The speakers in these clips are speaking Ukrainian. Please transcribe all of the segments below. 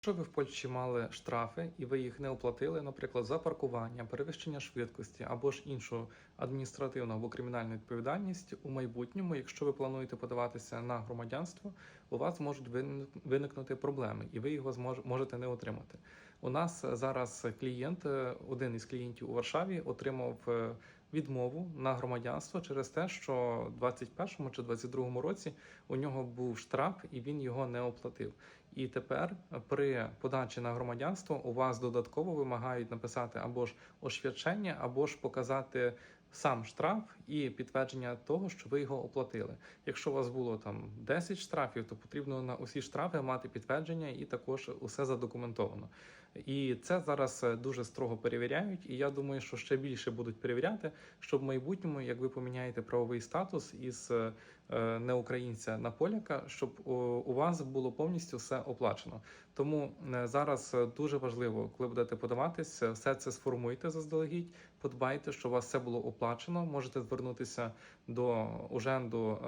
Якщо ви в Польщі мали штрафи і ви їх не оплатили, наприклад, за паркування, перевищення швидкості або ж іншу адміністративну або кримінальну відповідальність у майбутньому, якщо ви плануєте подаватися на громадянство, у вас можуть виникнути проблеми, і ви його можете не отримати. У нас зараз клієнт, е, один із клієнтів у Варшаві, отримав е, відмову на громадянство через те, що в 21 чи 22 році у нього був штраф і він його не оплатив. І тепер при подачі на громадянство у вас додатково вимагають написати або ж освячення, або ж показати сам штраф і підтвердження того, що ви його оплатили. Якщо у вас було там 10 штрафів, то потрібно на усі штрафи мати підтвердження і також усе задокументовано. І це зараз е, дуже строго перевіряють. І я думаю, що ще більше будуть перевіряти, щоб в майбутньому, як ви поміняєте правовий статус із е, е, неукраїнця на поляка, щоб у, вас було повністю все оплачено. Тому е, зараз е, дуже важливо, коли будете подаватись, е, все це сформуйте заздалегідь, подбайте, що у вас все було оплачено. Можете звернутися до уженду.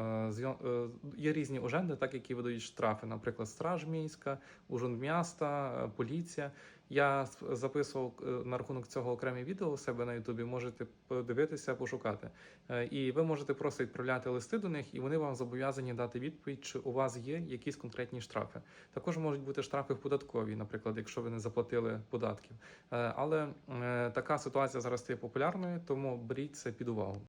Є різні уженди, так які видають штрафи, наприклад, Страж міська, ужин міста, поліція. Я записував е, на рахунок цього окреме відео у себе на Ютубі. Можете подивитися, пошукати. Е, І ви можете просто відправляти листи до них, і вони вам зобов'язані дати відповідь, чи у вас є якісь конкретні штрафи. Також можуть бути штрафи в податковій, наприклад, якщо ви не заплатили податків. Е, Але така ситуація зараз стає популярною, тому беріть це під увагу.